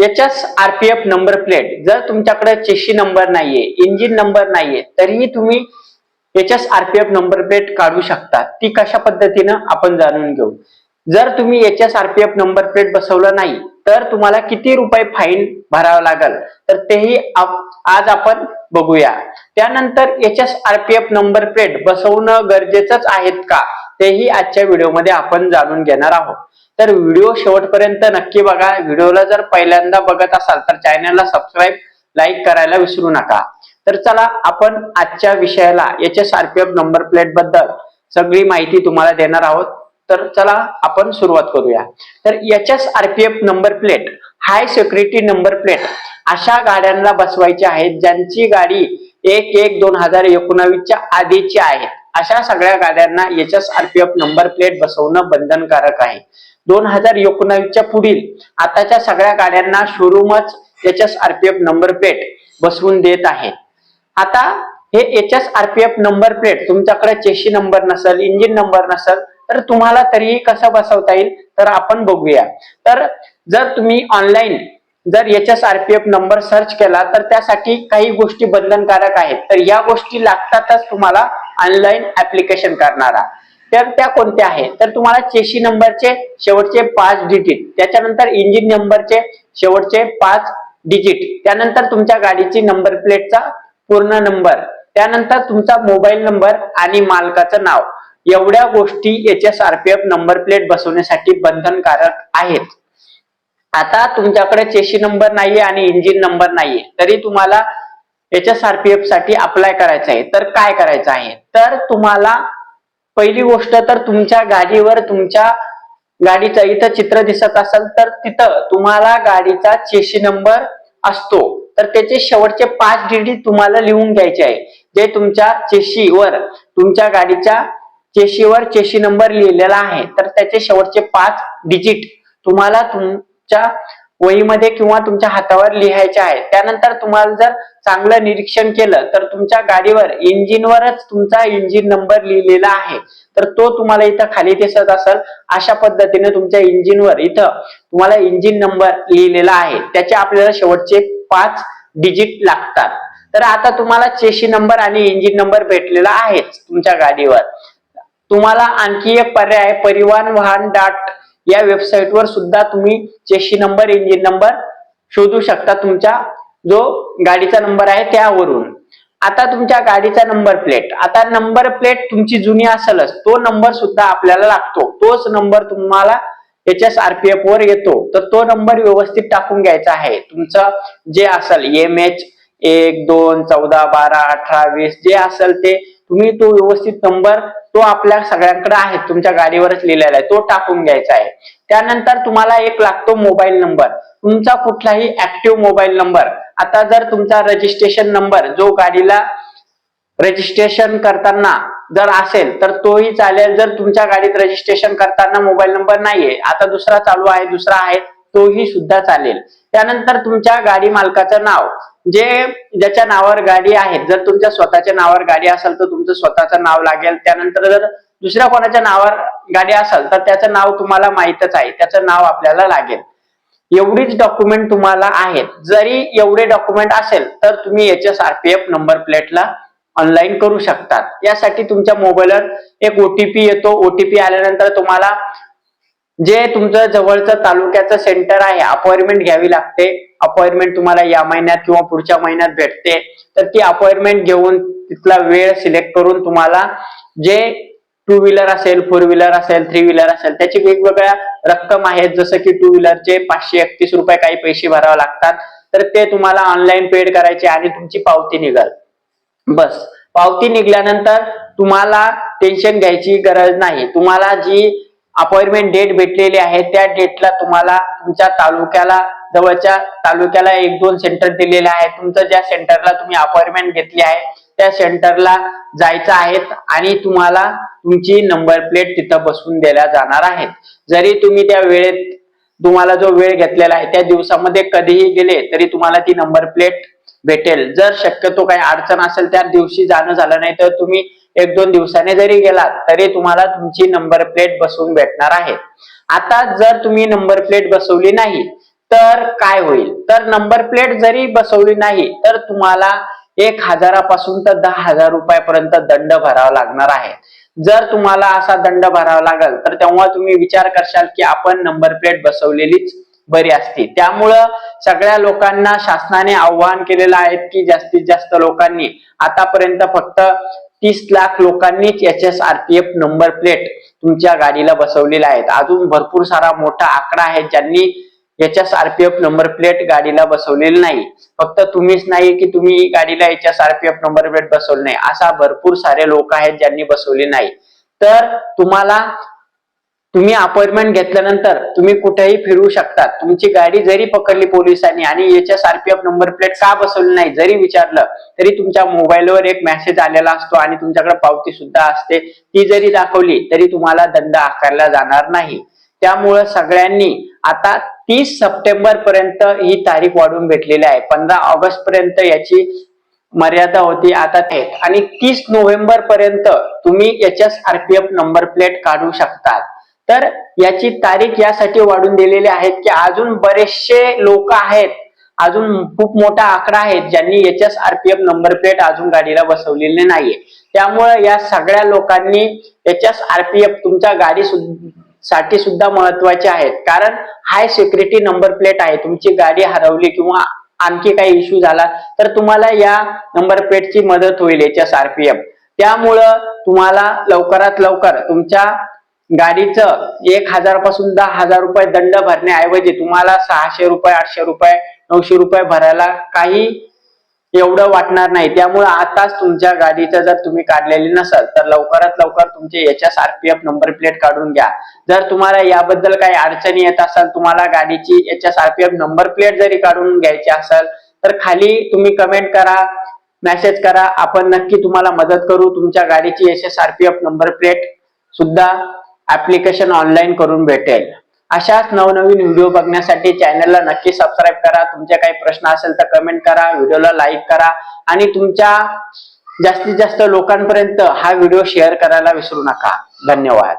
याच्या RPF number plate जर तुमच्याकडे चेशी नंबर नाहीये इंजिन नंबर नाहीये तरीही तुम्ही याच्याच आरपीएफ नंबर प्लेट काढू शकता. ती कशा पद्धतीनं आपण जाणून घेऊ. जर तुम्ही याच्याच आरपीएफ नंबर प्लेट बसवलं नाही तर तुम्हाला किती रुपये फाईन भरावं लागल? तर तेही आज आपण बघूया. त्यानंतर याच्याच आरपीएफ नंबर प्लेट बसवणं गरजेचंच आहेत का? तेही आजच्या व्हिडिओमध्ये आपण जाणून घेणार आहोत. तर व्हिडिओ शेवटपर्यंत नक्की बघा. व्हिडिओला जर पहिल्यांदा बघत असाल तर चॅनलला सबस्क्राईब लाईक करायला विसरू नका. तर चला आपण आजच्या विषयाला याच्या आरपीएफ नंबर प्लेटबद्दल सगळी माहिती तुम्हाला देणार आहोत. तर चला आपण सुरुवात करूया. तर याच्याच RPF number plate high security number plate अशा गाड्यांना बसवायची आहेत ज्यांची गाडी एक एक दोन हजार एकोणावीसच्या आधीची आहे. अशा सगळ्या गाड्यांना याच्याच आरपीएफ नंबर प्लेट बसवणं बंधनकारक आहे. दोन हजार एकोणावीसच्या पुढील आताच्या सगळ्या गाड्यांना शोरूमच याच्याच आरपीएफ नंबर प्लेट बसवून देत आहे. आता हे H S RPF number plate तुमच्याकडे चेशी नंबर नसेल इंजिन नंबर नसेल तर तुम्हाला तरीही कसं बसवता येईल तर आपण बघूया. तर जर तुम्ही ऑनलाईन जर H S RPF number search केला तर त्यासाठी काही गोष्टी बंधनकारक आहेत. तर या गोष्टी लागतातच तुम्हाला ऑनलाईन ऍप्लिकेशन करणारा. तर त्या कोणत्या आहेत? तर तुम्हाला चेशी नंबरचे शेवटचे पाच डिजिट त्याच्यानंतर इंजिन नंबरचे शेवटचे पाच डिजिट त्यानंतर तुमच्या गाडीची नंबर प्लेटचा पूर्ण नंबर त्यानंतर तुमचा मोबाईल नंबर आणि मालकाचं नाव. एवढ्या गोष्टी याच्या आरपीएफ नंबर प्लेट बसवण्यासाठी बंधनकारक आहेत. आता तुमच्याकडे चेशी नंबर नाहीये आणि इंजिन नंबर नाहीये तरी तुम्हाला याच्या आरपीएफसाठी अप्लाय करायचं आहे. तर काय करायचं आहे? तर तुम्हाला पहिली गोष्ट तर तुमच्या गाडीवर तुमच्या गाडीचं इथं चित्र दिसत असेल तर तिथं तुम्हाला गाडीचा चेशी नंबर असतो. तर त्याचे शेवटचे पाच डिजिट तुम्हाला लिहून घ्यायचे आहे. जे तुमच्या चेशीवर तुमच्या गाडीच्या चेशीवर चेशी नंबर लिहिलेला आहे. तर त्याचे शेवटचे पाच डिजिट तुम्हाला तुमच्या वहीमध्ये किंवा तुमच्या हातावर लिहायचे आहे. त्यानंतर तुम्हाला जर चांगलं निरीक्षण केलं तर तुमच्या गाडीवर इंजिनवरच तुमचा इंजिन नंबर लिहिलेला आहे. तर तो तुम्हाला इथं खाली दिसत असेल. अशा पद्धतीने तुमच्या इंजिनवर इथं तुम्हाला इंजिन नंबर लिहिलेला आहे. त्याचे आपल्याला शेवटचे पाच डिजिट लागतात. तर आता तुम्हाला चेशी नंबर आणि इंजिन नंबर भेटलेला आहेच तुमच्या गाडीवर. तुम्हाला आणखी एक पर्याय परिवहन वाहन डाट या वेबसाईटवर सुद्धा तुम्ही चेशी नंबर इंजिन नंबर शोधू शकता तुमच्या जो गाडीचा नंबर आहे त्यावरून. आता तुमच्या गाडीचा नंबर प्लेट आता नंबर प्लेट तुमची जुनी असेलच. तो नंबर सुद्धा आपल्याला लागतो. तोच नंबर तुम्हाला त्याच्याच आरपीएफ वर येतो. तर तो नंबर व्यवस्थित टाकून घ्यायचा आहे. तुमचं जे असेल एम एच एक दोन चौदा बारा अठरा वीस जे असेल ते तुम्ही तो व्यवस्थित नंबर तो आपल्या सगळ्यांकडे आहे तुमच्या गाडीवरच लिहिलेला आहे तो टाकून घ्यायचा आहे. त्यानंतर तुम्हाला एक लागतो मोबाईल नंबर. तुमचा कुठलाही ऍक्टिव्ह मोबाईल नंबर. आता जर तुमचा रजिस्ट्रेशन नंबर जो गाडीला रजिस्ट्रेशन करताना जर असेल तर तोही चालेल. जर तुमच्या गाडीत रजिस्ट्रेशन करताना मोबाईल नंबर नाहीये आता दुसरा चालू आहे दुसरा आहे तोही सुद्धा चालेल. त्यानंतर तुमच्या गाडी मालकाचं नाव. जे ज्याच्या नावावर गाडी आहे जर तुमच्या स्वतःच्या नावावर गाडी असेल तर तुमचं स्वतःचं नाव लागेल. त्यानंतर जर दुसऱ्या कोणाच्या नावावर गाडी असेल तर त्याचं नाव तुम्हाला माहीतच आहे. त्याचं नाव आपल्याला लागेल. एवढीच डॉक्युमेंट तुम्हाला आहेत. जरी एवढे डॉक्युमेंट असेल तर तुम्ही याच्या आरपीएफ नंबर प्लेटला ऑनलाईन करू शकतात. यासाठी तुमच्या मोबाईलवर एक ओटीपी येतो. ओटीपी आल्यानंतर तुम्हाला जे तुमचं जवळचं तालुक्याचं सेंटर आहे अपॉइंटमेंट घ्यावी लागते. अपॉइंटमेंट तुम्हाला या महिन्यात किंवा पुढच्या महिन्यात भेटते. तर ती अपॉइंटमेंट घेऊन तिथला वेळ सिलेक्ट करून तुम्हाला जे टू व्हीलर असेल फोर व्हीलर असेल थ्री व्हीलर असेल त्याची वेगवेगळ्या रक्कम आहेत. जसं की टू व्हीलरचे पाचशे एकतीस रुपये काही पैसे भरावे लागतात. तर ते तुम्हाला ऑनलाईन पेड करायचे आणि तुमची पावती निघाल. बस. पावती निघाल्यानंतर तुम्हाला टेन्शन घ्यायची गरज नाही. तुम्हाला जी अपॉइंटमेंट डेट भेटलेली आहे. त्या डेटला तुम्हाला तुमच्या तालुक्याला जवळच्या तालुक्याला एक दोन सेंटर दिलेले आहे तुमचं ज्या सेंटरला तुम्ही अपॉइंटमेंट घेतली आहे त्या सेंटरला जायचं आहे आणि तुम्हाला तुमची नंबर प्लेट तिथं बसवून दिल्या जाणार आहेत. जरी तुम्ही त्या वेळेत तुम्हाला जो वेळ घेतलेला आहे त्या दिवसामध्ये कधीही गेले तरी तुम्हाला ती नंबर प्लेट भेटेल. जर शक्यतो काही अडचण असेल त्या दिवशी जाणं झालं नाही तर तुम्ही एक दोन दिवसाने जरी गेलात तरी तुम्हाला तुमची नंबर प्लेट बसवून भेटणार आहे. आता जर तुम्ही नंबर प्लेट बसवली नाही तर काय होईल? तर नंबर प्लेट जरी बसवली नाही तर तुम्हाला एक हजारापासून तर दहा हजार रुपयापर्यंत दंड भरावा लागणार आहे. जर तुम्हाला असा दंड भरावा लागेल तर तेव्हा तुम्ही विचार करशाल की आपण नंबर प्लेट बसवलेलीच बरी असते. त्यामुळं सगळ्या लोकांना शासनाने आव्हान केलेलं आहे की जास्तीत जास्त लोकांनी आतापर्यंत फक्त तीस lakh लोकांनीच H S RPF number plate तुमच्या गाडीला बसवलेल्या आहेत. अजून भरपूर सारा मोठा आकडा आहे ज्यांनी H S RPF number plate गाडीला बसवलेली नाही. फक्त तुम्हीच नाही की तुम्ही गाडीला H S RPF number plate बसवली नाही. असा भरपूर सारे लोक आहेत ज्यांनी बसवले नाही. तर तुम्हाला तुम्ही अपॉइंटमेंट घेतल्यानंतर तुम्ही कुठेही फिरू शकता तुमची गाडी जरी पकडली पोलिसांनी आणि याच्या आरपीएफ नंबर प्लेट का बसवली नाही जरी विचारलं तरी तुमच्या मोबाईलवर एक मेसेज आलेला असतो आणि तुमच्याकडे पावती सुद्धा असते. ती जरी दाखवली तरी तुम्हाला दंड आकारला जाणार नाही. त्यामुळं सगळ्यांनी आता तीस सप्टेंबर पर्यंत ही तारीख वाढून भेटलेली आहे. पंधरा ऑगस्ट पर्यंत याची मर्यादा होती आता ते आणि तीस नोव्हेंबर पर्यंत तुम्ही याच्याच आरपीएफ नंबर प्लेट काढू शकतात. तर याची तारीख यासाठी वाढून दिलेली आहेत की अजून बरेचसे लोक आहेत अजून खूप मोठा आकडा आहे ज्यांनी याच्याच आरपीएफ नंबर प्लेट अजून गाडीला बसवलेले नाहीये. त्यामुळे या सगळ्या लोकांनी याच्याच आरपीएफ तुमच्या गाडी साठी सुद्धा महत्त्वाचे आहेत. कारण हाय सिक्युरिटी नंबर प्लेट आहे. तुमची गाडी हरवली किंवा आणखी काही इश्यू झाला तर तुम्हाला या नंबर प्लेटची मदत होईल याच्यास आरपीएफ त्यामुळं तुम्हाला लवकरात लवकर तुमच्या गाडीचं एक हजारपासून दहा हजार रुपये दंड भरण्याऐवजी तुम्हाला सहाशे रुपये आठशे रुपये नऊशे रुपये भरायला काही एवढं वाटणार नाही. त्यामुळे आताच तुमच्या गाडीचं जर तुम्ही काढलेली नसाल तर लवकरात लवकर तुमचे याच्यास आरपीएफ नंबर प्लेट काढून घ्या. जर तुम्हाला याबद्दल काही अडचणी येत असाल तुम्हाला गाडीची याच्यास आरपीएफ नंबर प्लेट जरी काढून घ्यायची असेल तर खाली तुम्ही कमेंट करा मेसेज करा. आपण नक्की तुम्हाला मदत करू. तुमच्या गाडीची S S RPF number plate सुद्धा ऍप्लिकेशन ऑनलाईन करून भेटेल. अशाच नवनवीन व्हिडिओ बघण्यासाठी चॅनलला नक्की सबस्क्राईब करा. तुमचे काही प्रश्न असेल तर कमेंट करा व्हिडिओला लाईक करा आणि तुमच्या जास्तीत जास्त लोकांपर्यंत हा व्हिडिओ शेअर करायला विसरू नका. धन्यवाद.